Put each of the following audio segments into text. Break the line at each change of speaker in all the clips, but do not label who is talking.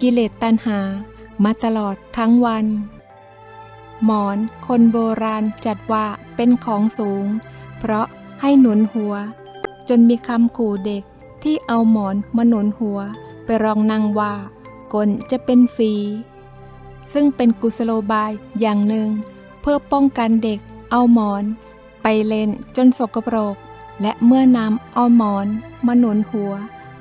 กิเลสตัณหา มาตลอดทั้งวัน หมอนคนโบราณจัดว่าเป็นของสูง เพราะให้หนุนหัว จนมีคำขู่เด็กที่เอาหมอนมาหนุนหัว ไปรองนางว่ากลจะเป็นฝี ซึ่งเป็นกุศโลบายอย่างหนึ่ง เพื่อป้องกันเด็กเอาหมอน ไปเล่นจนสกปรก และเมื่อนำเอาหมอนมาหนุนหัว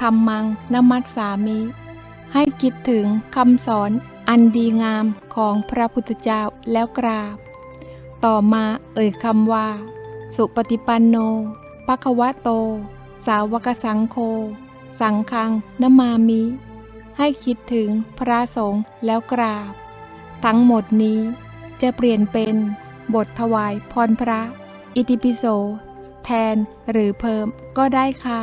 ธรรมังนมัสสามิ ให้คิดถึงคำสอนอันดีงามของพระพุทธเจ้าแล้วกราบ ต่อมาเอ่ยคำว่า สุปฏิปันโนภะคะวะโต สาวกสังโฆสังฆังนมามิ ให้คิดถึงพระสงฆ์แล้วกราบ ทั้งหมดนี้จะเปลี่ยนเป็นบทถวายพรพระ อิติปิโส แทนหรือเพิ่มก็ได้ค่ะ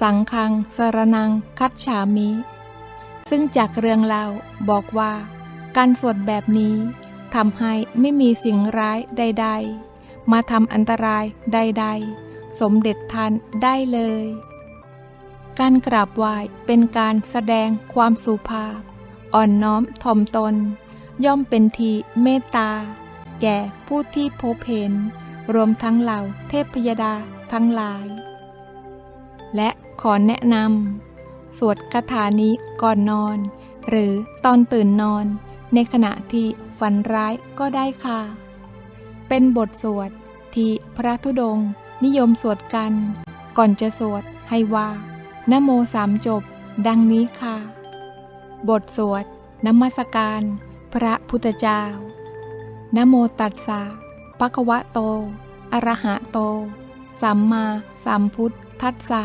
สังฆังสรนังคัจฉามิ ซึ่งจากเรื่องเล่าบอกว่า การสวดแบบนี้ทำให้ไม่มีสิ่งร้ายใด ๆ มาทำอันตรายใด ๆ สมเด็จท่านได้เลย การกราบไหว้เป็นการแสดงความสุภาพ อ่อนน้อมถ่อมตน ย่อมเป็นทีเมตตา แก่ผู้ที่พบเห็น รวมทั้งเหล่าเทพยดาทั้งหลาย และ ขอแนะนำสวดคาถานี้ก่อนนอน หรือตอนตื่นนอน ในขณะที่ฝันร้ายก็ได้ค่ะ เป็นบทสวดที่พระธุดงค์นิยมสวดกัน ก่อนจะสวดให้ว่านโมสามจบ ดังนี้ค่ะ บทสวดนมัสการ พระพุทธเจ้านโมตัสสะปะคะวะโต อระหะโต สัมมาสัมพุทธัสสะ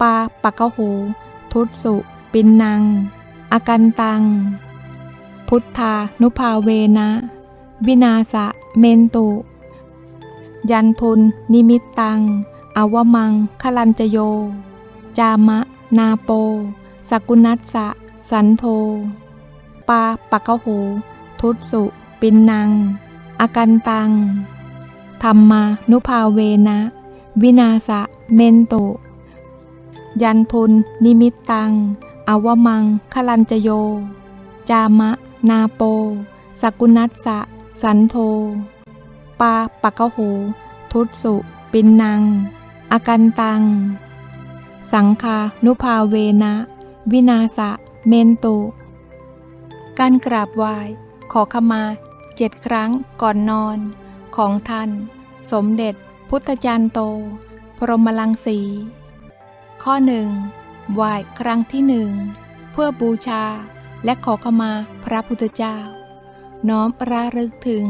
ปาปะกะโหทุตสุปินนังอากันตัง พุทธานุภาเวนะ วินาสะเมนตุ ยันทุน นิมิตตัง อวมังคลันจโย จามะ นาโป สกุนัสสะ สันโท ปาปะกะโหทุตสุปินนังอากันตัง ธรรมานุภาเวนะ วินาสะเมนตุ ยันทุน นิมิตตัง อวมังคลันจโย จามะ นาโป สกุนัสสะ สันโท ปาปะกะโห ทุตสุ ปินนังอากันตัง สังคานุภาเวนะ วินาสะ เมนตุ การกราบไหว้ขอขมาเจ็ดครั้งก่อนนอนของท่าน สมเด็จพุทธจารย์โต พรหมลังสี ข้อหนึ่งไหว้ครั้งที่หนึ่งเพื่อบูชาและขอขมาพระพุทธเจ้า น้อมระลึกถึง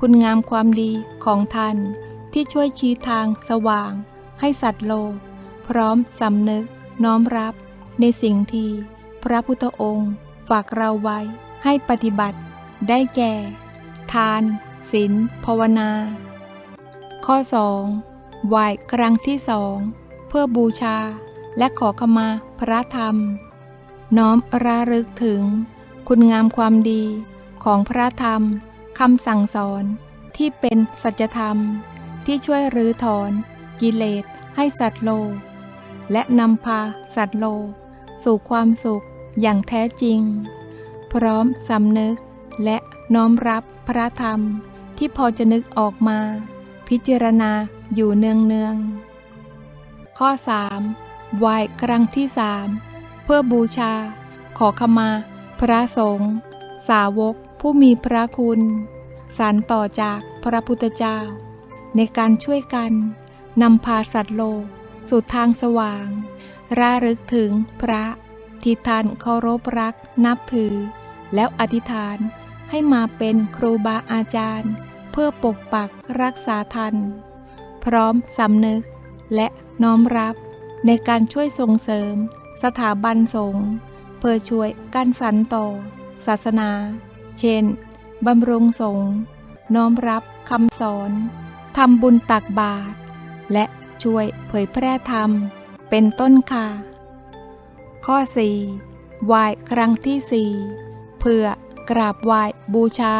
คุณงามความดีของท่านที่ช่วยชี้ทางสว่าง ให้สัตว์โลก พร้อมสำนึกน้อมรับในสิ่งที่พระพุทธองค์ฝากเราไว้ให้ปฏิบัติได้แก่ ทานศีลภาวนา ข้อ 2. ไหว้ครั้งที่สอง เพื่อบูชาและขอขมาพระธรรม น้อมระลึกถึง คุณงามความดีของพระธรรมคำสั่งสอนที่เป็นสัจธรรม ที่ช่วยรื้อถอน กิเลสให้สัตว์โลก และนำพาสัตว์โลก สู่ความสุขอย่างแท้จริง พร้อมสำนึกและน้อมรับพระธรรมที่พอจะนึกออกมา พิจารณาอยู่เนืองเนือง ข้อ 3. ไหว้ครั้งที่สามเพื่อบูชา ขอขมา พระสงฆ์สาวกผู้มีพระคุณสารต่อจากพระพุทธเจ้า ในการช่วยกันนำพาสัตว์โลกสู่ทางสว่าง ระลึกถึงพระที่ท่านเคารพรักนับถือ แล้วอธิษฐานให้มาเป็นครูบาอาจารย์ เพื่อปกปักรักษาทัน พร้อมสำนึก และน้อมรับในการช่วยส่งเสริม สถาบันสงฆ์เพื่อช่วยการสรรต่อ ศาสนา เช่น บำรุงสงฆ์น้อมรับคำสอนทำบุญตักบาตรและช่วยเผยแพร่ธรรม เป็นต้นค่ะ ข้อ 4. ไหว้ครั้งที่ 4 เพื่อกราบไหว้บูชา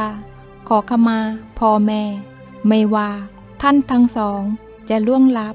ขอขมาพ่อแม่ ไม่ว่าท่านทั้งสองจะล่วงลับ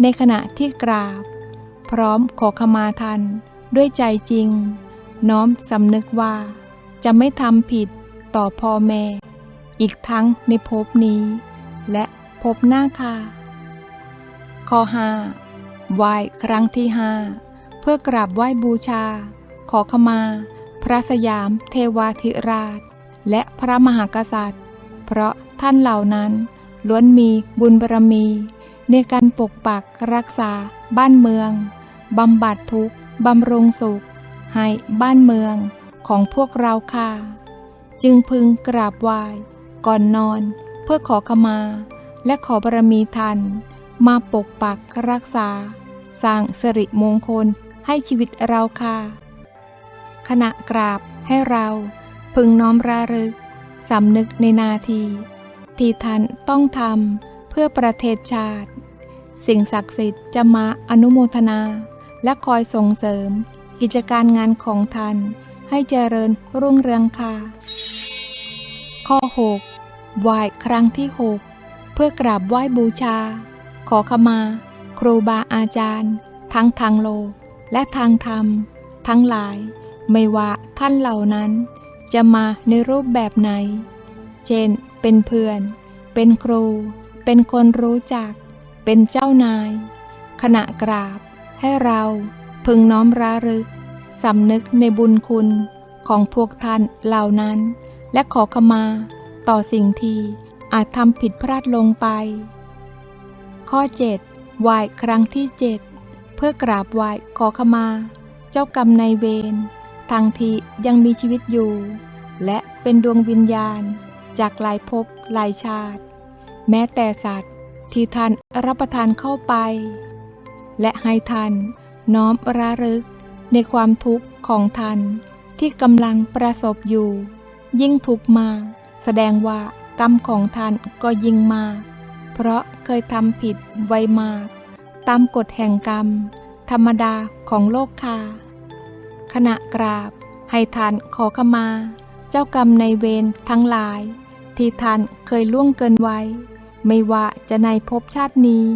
ในขณะที่กราบ พร้อมขอขมาท่านด้วยใจจริง น้อมสำนึกว่า จะไม่ทำผิดต่อพ่อแม่ อีกทั้งในภพนี้ และภพหน้าค่ะข้อ 5. ไหว้ครั้งที่5เพื่อกราบไหว้บูชา ขอขมา พระสยามเทวาธิราช และพระมหากษัตริย์ เพราะท่านเหล่านั้นล้วนมีบุญบารมี ในการปกปักรักษา บ้านเมือง บำบัดทุกข์บำรุงสุข ให้บ้านเมืองของพวกเราค่ะ จึงพึงกราบไหว้ก่อนนอนเพื่อขอขมา และขอบารมีท่านมาปกปักรักษา สร้างสิริมงคลให้ชีวิตเราค่ะ ขณะกราบให้เราพึงน้อมระลึกสำนึกในนาที ที่ท่านต้องทำ เพื่อประเทศชาติ สิ่งศักดิ์สิทธิ์จะมาอนุโมทนา และคอยส่งเสริม กิจการงานของท่าน ให้เจริญรุ่งเรืองค่ะ ข้อ 6. ไหว้ครั้งที่ 6 เพื่อกราบไหว้บูชา ขอขมา ครูบาอาจารย์ ทั้งทางโลกและทางธรรม ทั้งหลาย ไม่ว่าท่านเหล่านั้น จะมาในรูปแบบไหน เช่น เป็นเพื่อน เป็นครู เป็นคนรู้จัก เป็นเจ้านาย ขณะกราบ ให้เราพึงน้อมระลึกสำนึกในบุญคุณของพวกท่านเหล่านั้น และขอขมาต่อสิ่งที่อาจทำผิดพลาดลงไป ข้อ 7 ไหว้ครั้งที่ 7 เพื่อกราบไหว้ขอขมา เจ้ากรรมนายเวรทางที่ยังมีชีวิตอยู่ และเป็นดวงวิญญาณจากหลายภพหลายชาติ แม้แต่สัตว์ที่ท่านรับประทานเข้าไป และให้ท่านน้อมระลึกในความทุกข์ของท่านที่กำลังประสบอยู่ ยิ่งทุกมาแสดงว่ากรรมของท่านก็ยิ่งมา เพราะเคยทำผิดไวมาก ตามกฎแห่งกรรม ธรรมดาของโลกค่ะขณะกราบให้ท่านขอขมา เจ้ากรรมในเวรทั้งหลาย ที่ท่านเคยล่วงเกินไว้ ไม่ว่าจะในภพชาตินี้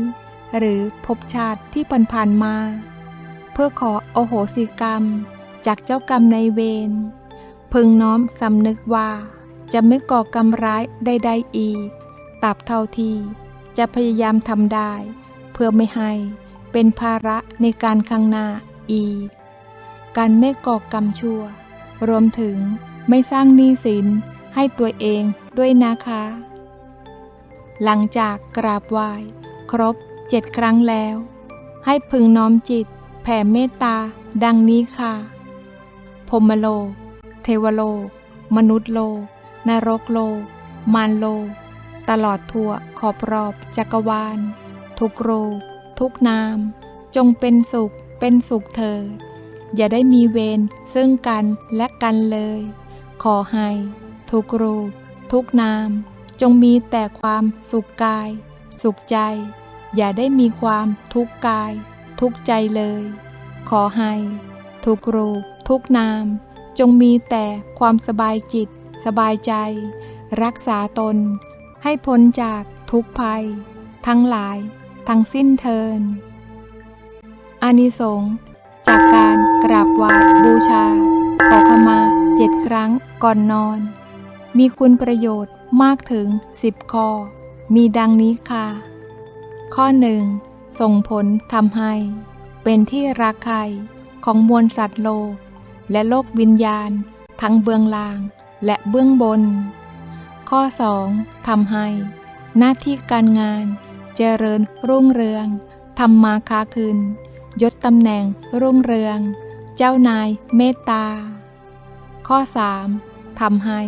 หรือภพชาติที่ผ่านๆมา เพื่อขอโอโหสิกรรม จากเจ้ากรรมในเวรพึงน้อมสำนึกว่า จะไม่ก่อกรรมร้ายใดๆอีกตราบเท่าที่จะพยายามทำได้ เพื่อไม่ให้เป็นภาระในการข้างหน้าอีก การไม่ก่อกรรมชั่ว รวมถึงไม่สร้างหนี้สินให้ตัวเองด้วยนะคะ หลังจากกราบไหว้ครบเจ็ดครั้งแล้ว ให้พึงน้อมจิต แผ่เมตตา ดังนี้ค่ะพมโล เทวโล มนุษย์โล นรกโล มารโล ตลอดทั่วขอบรอบจักรวาล ทุกโร ทุกนาม จงเป็นสุขเป็นสุขเถิดอย่าได้มีเวรซึ่งกันและกันเลย ขอให้ ทุกรูป ทุกนาม จงมีแต่ความสุขกาย สุขใจ อย่าได้มีความทุกข์กาย ทุกข์ใจเลย ขอให้ ทุกรูป ทุกนาม จงมีแต่ความสบายจิต สบายใจ รักษาตน ให้พ้นจากทุกภัย ทั้งหลาย ทั้งสิ้นเทินอานิสงส์จากการกราบไหว้บูชา ขอขมาเจ็ดครั้งก่อนนอน มีคุณประโยชน์ มากถึง 10 ข้อ มีดังนี้ค่ะ ข้อหนึ่งส่งผลทำให้ เป็นที่รักใครของมวลสัตว์โลก และโลกวิญญาณ ทั้งเบื้องล่างและเบื้องบน ข้อ 2. ทำให้ หน้าที่การงาน เจริญรุ่งเรืองทำมาค้าคืนยศตำแหน่งรุ่งเรือง เจ้านายเมตตา ข้อ 3. ทำให้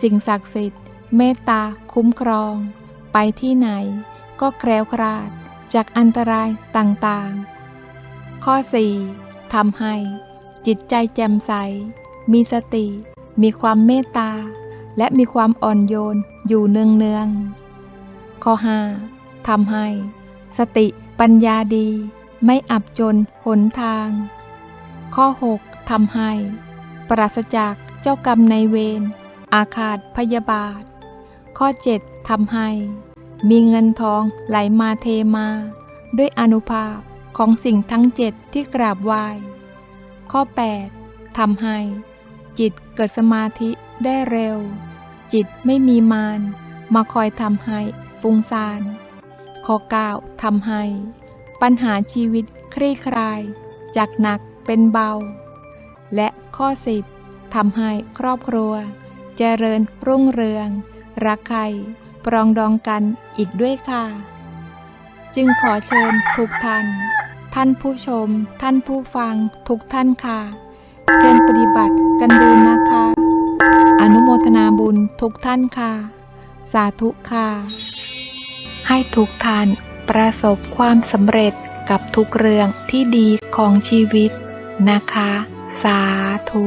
สิ่งศักดิ์สิทธิ์ เมตตาคุ้มครอง ไปที่ไหน ก็แคล้วคลาดจากอันตรายต่างๆ ข้อ 4. ทำให้ จิตใจแจ่มใส มีสติ มีความเมตตา และมีความอ่อนโยนอยู่เนืองๆ ข้อ 5. ทำให้ สติปัญญาดี ไม่อับจนหนทาง ข้อ 6. ทำให้ ปราศจากเจ้ากรรมในเวรอาฆาตพยาบาท ข้อ 7. ทำให้ มีเงินทองไหลมาเทมา ด้วยอนุภาพของสิ่งทั้งเจ็ดที่กราบไหว้ ข้อ 8. ทำให้ จิตเกิดสมาธิได้เร็ว จิตไม่มีมารมาคอยทำให้ฟุ้งซ่าน ข้อ 9. ทำให้ ปัญหาชีวิตคลี่คลาย จากหนักเป็นเบา และข้อ 10ทำให้ครอบครัว เจริญรุ่งเรือง รักใครปรองดองกันอีกด้วยค่ะ จึงขอเชิญทุกท่าน ท่านผู้ชม ท่านผู้ฟังทุกท่านค่ะ เชิญปฏิบัติกันดูนะคะ อนุโมทนาบุญทุกท่านค่ะ สาธุค่ะ ให้ทุกท่านประสบความสำเร็จกับทุกเรื่องที่ดีของชีวิตนะคะ สาธุ